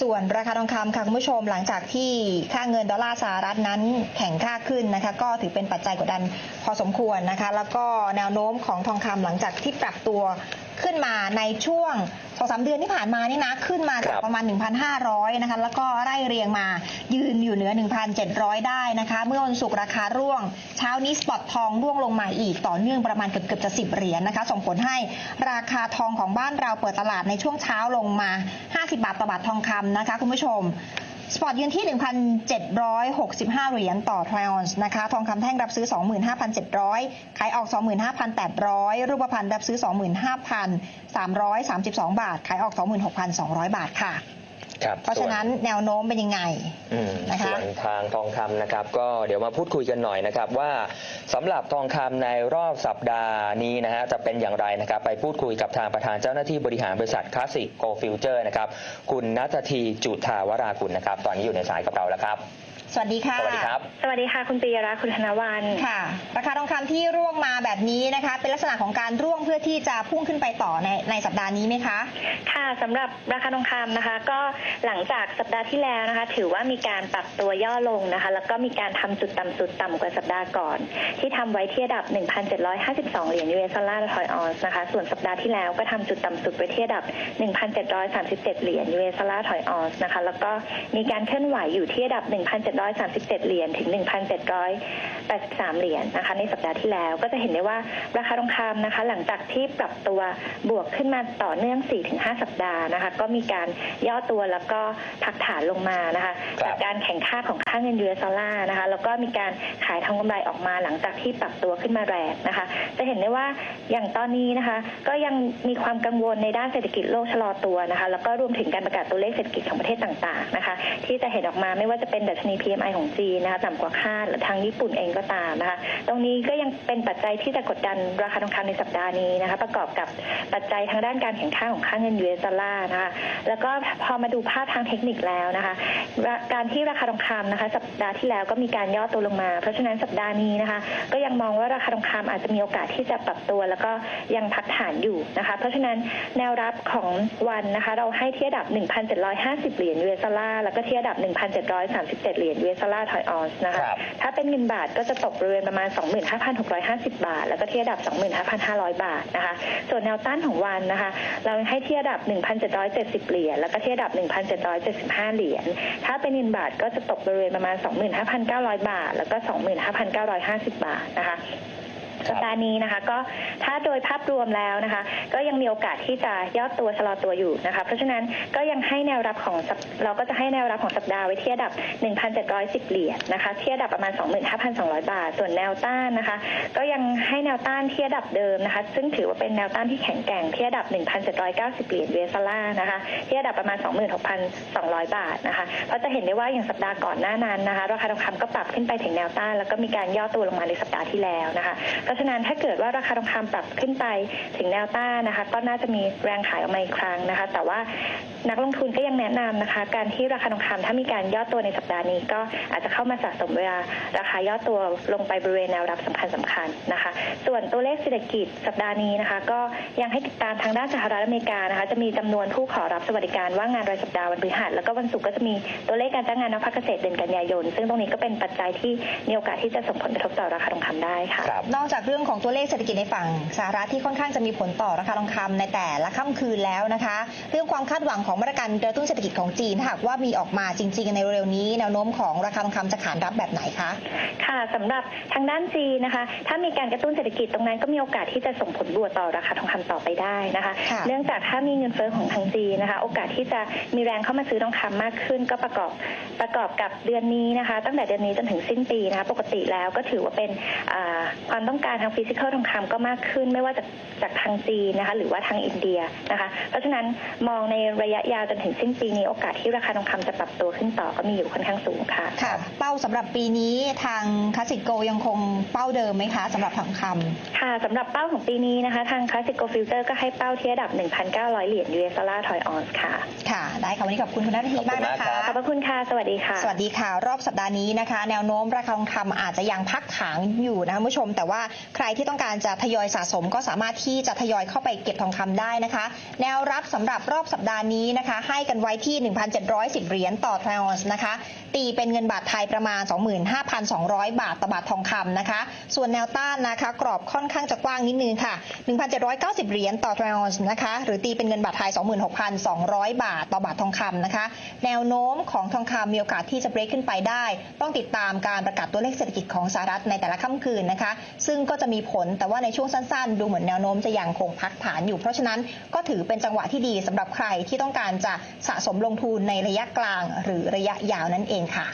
ส่วนราคาทองคำค่ะคุณผู้ชมหลังจากที่ค่าเงินดอลลาร์สหรัฐนั้นแข็งค่าขึ้นนะคะก็ถือเป็นปัจจัยกดดันพอสมควรนะคะ แล้วก็แนวโน้มของทองคำหลังจากที่ปรับตัวขึ้นมาในช่วงสองสามเดือนที่ผ่านมานี่นะขึ้นมาจากครับประมาณ 1,500 นะคะ แล้วก็ไล่เรียงมายืนอยู่เหนือ 1,700 ได้นะคะ เมื่อวันศุกร์ราคาร่วง เช้านี้สปอตทองร่วงลงมาอีกต่อเนื่องประมาณเกือบเกือบจะ 10 เหรียญนะคะ ส่งผลให้ราคาทองของบ้านเราเปิดตลาดในช่วงเช้าลงมา 50 บาทต่อบาททองคำนะคะคุณผู้ชม สปอร์ตยืนที่ 1,765 เหรียญต่อทรออนส์นะคะ ทองคำแท่งรับซื้อ 25,700 ขายออก 25,800 รูปพรรณรับซื้อ 25,332 บาท ขายออก 26,200 บาทค่ะ ครับเพราะฉะนั้นแนวโน้มเป็นยังไงอืมนะคะส่วนทางทองคำนะครับ ก็เดี๋ยวมาพูดคุยกันหน่อยนะครับ ว่าสำหรับทองคำในรอบสัปดาห์นี้นะฮะจะเป็นอย่างไรนะครับ ไปพูดคุยกับทางประธานเจ้าหน้าที่บริหารบริษัทคลาสสิกโกฟิวเจอร์นะครับ คุณนัททีจุธาวราคุณนะครับ ตอนนี้อยู่ในสายกับเราแล้วครับ สวัสดีค่ะ สวัสดีครับ สวัสดีค่ะคุณปียรัตน์คุณธนวันค่ะ ราคาทองคำที่ร่วงมาแบบนี้นะคะ เป็นลักษณะของการร่วงเพื่อที่จะพุ่งขึ้นไปต่อในในสัปดาห์นี้ไหมคะ ค่ะสำหรับราคาทองคำนะคะ ก็หลังจากสัปดาห์ที่แล้วนะคะ ถือว่ามีการปรับตัวย่อลงนะคะ แล้วก็มีการทำจุดต่ำสุดต่ำกว่าสัปดาห์ก่อน ที่ทำไว้ที่ระดับ 1,752 เหรียญ US ดอลลาร์ต่อทอยออนซ์นะคะ ส่วนสัปดาห์ที่แล้วก็ทำจุดต่ำสุดไปที่ระดับ 1,737 เหรียญ US ดอลลาร์ต่อทอยออนซ์นะคะ แล้วก็มีการเคลื่อนไหวอยู่ที่ระดับ1,737 เหรียญถึง 1,783 เหรียญนะคะ ในสัปดาห์ที่แล้วก็จะเห็นได้ว่าราคาทองคำนะคะ หลังจากที่ปรับตัวบวกขึ้นมาต่อเนื่อง 4-5 สัปดาห์นะคะ ก็มีการย่อตัวแล้วก็พักฐานลงมานะคะครับจากการแข่งค่าของค่าเงินยูเอสดอลลาร์นะคะ แล้วก็มีการขายทองกำไรออกมาหลังจากที่ปรับตัวขึ้นมาแรงนะคะ จะเห็นได้ว่าอย่างตอนนี้นะคะ ก็ยังมีความกังวลในด้านเศรษฐกิจโลกชะลอตัวนะคะ แล้วก็รวมถึงการประกาศตัวเลขเศรษฐกิจของประเทศต่าง ๆ นะคะ ที่จะเห็นออกมาไม่ว่าจะเป็นดัชนี PMI ของจีนนะคะต่ำกว่าคาดทางญี่ปุ่นเองก็ตามนะคะตรงนี้ก็ยังเป็นปัจจัยที่จะกดดันราคาทองคำในสัปดาห์นี้นะคะประกอบกับปัจจัยทางด้านการแข่งข้าของค่าเงินยูเอสดอลลาร์นะคะแล้วก็พอมาดูภาพทางเทคนิคแล้วนะคะการที่ราคาทองคำนะคะ สัปดาห์ที่แล้วก็มีการย่อตัวลงมา เพราะฉะนั้นสัปดาห์นี้นะคะ ก็ยังมองว่าราคาทองคำอาจจะมีโอกาสที่จะปรับตัว แล้วก็ยังพักฐานอยู่นะคะ เพราะฉะนั้นแนวรับของวันนะคะ เราให้ที่ระดับ 1,750 เหรียญ US ดอลลาร์แล้วก็ที่ระดับ 1,737 เหรียญเวสลลาทอยออนส์นะคะ ครับ ถ้าเป็นเงินบาทก็จะตกบริเวณประมาณ 25,650 บาท แล้วก็ที่ระดับ 25,500 บาทนะคะ ส่วนแนวต้านของวันนะคะ เราให้ที่ระดับ 1,770 เหรียญ แล้วก็ที่ระดับ 1,775 เหรียญ ถ้าเป็นเงินบาทก็จะตกบริเวณประมาณ 25,900 บาท แล้วก็ 25,950 บาทนะคะ สัปดาห์นี้นะคะ ก็ถ้าโดยภาพรวมแล้วนะคะ ก็ยังมีโอกาสที่จะย่อตัวชะลอตัวอยู่นะคะ เพราะฉะนั้นก็ยังให้แนวรับของเราก็จะให้แนวรับของสัปดาห์ไว้ที่ระดับ 1,710 เหรียญนะคะที่ระดับประมาณ 25,200 บาท ส่วนแนวต้านนะคะ ก็ยังให้แนวต้านที่ระดับเดิมนะคะ ซึ่งถือว่าเป็นแนวต้านที่แข็งแกร่งที่ระดับ 1,790 เหรียญเวสลานะคะที่ระดับประมาณ 26,200 บาทนะคะเพราะจะเห็นได้ว่าอย่างสัปดาห์ก่อนหน้านั้นนะคะราคาทองคำก็ปรับขึ้นไปถึงแนวต้าน แล้วก็มีการย่อตัวลงมาในสัปดาห์ที่แล้วนะคะราะฉะนั้นถ้าเกิดว่าราคาทองคำปรับขึ้นไปถึงแนวต้านนะคะ ก็น่าจะมีแรงขายออกมาอีกครั้งนะคะ แต่ว่านักลงทุนก็ยังแนะนำนะคะ การที่ราคาทองคำถ้ามีการย่อตัวในสัปดาห์นี้ ก็อาจจะเข้ามาสะสมเวลาราคาย่อตัวลงไปบริเวณแนวรับสำคัญสำคัญๆนะคะ ส่วนตัวเลขเศรษฐกิจสัปดาห์นี้นะคะ ก็ยังให้ติดตามทางด้านสหรัฐอเมริกานะคะ จะมีจำนวนผู้ขอรับสวัสดิการว่างงานรายสัปดาห์วันพฤหัสแล้วก็วันศุกร์ก็จะมีตัวเลขการจ้างงานนักภาคเกษตรเดือนกันยายน ซึ่งตรงนี้ก็เป็นปัจจัยที่มีโอกาสที่จะส่งผลกระทบต่อราคาทองคำได้ค่ะครับนอกจากเรื่องของตัวเลขเศรษฐกิจในฝั่งสหรัฐที่ค่อนข้างจะมีผลต่อราคาทองคำในแต่ละค่ำคืนแล้วนะคะ เรื่องความคาดหวังของมาตรการกระตุ้นเศรษฐกิจของจีนหากว่ามีออกมาจริง ๆ ในเร็วๆนี้ แนวโน้มของราคาทองคำจะขานรับแบบไหนคะค่ะสำหรับทางด้านจีนนะคะ ถ้ามีการกระตุ้นเศรษฐกิจตรงนั้นก็มีโอกาสที่จะส่งผลบวกต่อราคาทองคำต่อไปได้นะคะคะ เนื่องจากถ้ามีเงินเฟ้อของทางจีนนะคะ โอกาสที่จะมีแรงเข้ามาซื้อทองคำมากขึ้น ก็ประกอบประกอบกับเดือนนี้นะคะ ตั้งแต่เดือนนี้จนถึงสิ้นปีนะคะ ปกติแล้วก็ถือว่าเป็นความต้องการทางฟิสิกอลทองคำก็มากขึ้น ไม่ว่าจากจากทางจีนนะคะหรือว่าทางอินเดียนะคะ เพราะฉะนั้นมองในระยะยาวจนถึงสิ้นปีนี้โอกาสที่ราคาทองคำจะปรับตัวขึ้นต่อก็มีอยู่ค่อนข้างสูงค่ะค่ะ เป้าสำหรับปีนี้ทางคลาสสิกโกยังคงเป้าเดิมไหมคะสำหรับทองคำค่ะสำหรับเป้าของปีนี้นะคะทาง Classic Go Future ก็ให้เป้าที่ระดับ 1,900 เหรียญ US ดอลลาร์ทอยออนซ์ค่ะ ค่ะ ได้ค่ะ วันนี้ขอบคุณคุณนัทธีมากนะคะขอบพระคุณค่ะ สวัสดีค่ะ สวัสดีค่ะ รอบสัปดาห์นี้นะคะ แนวโน้มราคาทองคำอาจจะยังพักถางอยู่นะคะคุณผู้ชมแต่ว่าใครที่ต้องการจะทยอยสะสมก็สามารถที่จะทยอยเข้าไปเก็บทองคำได้นะคะ แนวรับสำหรับรอบสัปดาห์นี้นะคะ ให้กันไว้ที่ 1,710 เหรียญต่อทรอนซ์นะคะ ตีเป็นเงินบาทไทยประมาณ 25,200 บาทต่อบาททองคำนะคะ ส่วนแนวต้านนะคะ กรอบค่อนข้างจะกว้างนิดนึงค่ะ 1,790 เหรียญต่อทรอนซ์นะคะ หรือตีเป็นเงินบาทไทย 26,200 บาทต่อบาททองคำนะคะ แนวโน้มของทองคำมีโอกาสที่จะเบรกขึ้นไปได้ ต้องติดตามการประกาศตัวเลขเศรษฐกิจของสหรัฐในแต่ละค่ำคืนนะคะ ซึ่งก็จะมีผล แต่ว่าในช่วงสั้นๆ ดูเหมือนแนวโน้มจะยังคงพักฐานอยู่ เพราะฉะนั้นก็ถือเป็นจังหวะที่ดีสำหรับใครที่ต้องการจะสะสมลงทุนในระยะกลางหรือระยะยาวนั่นเองค่ะ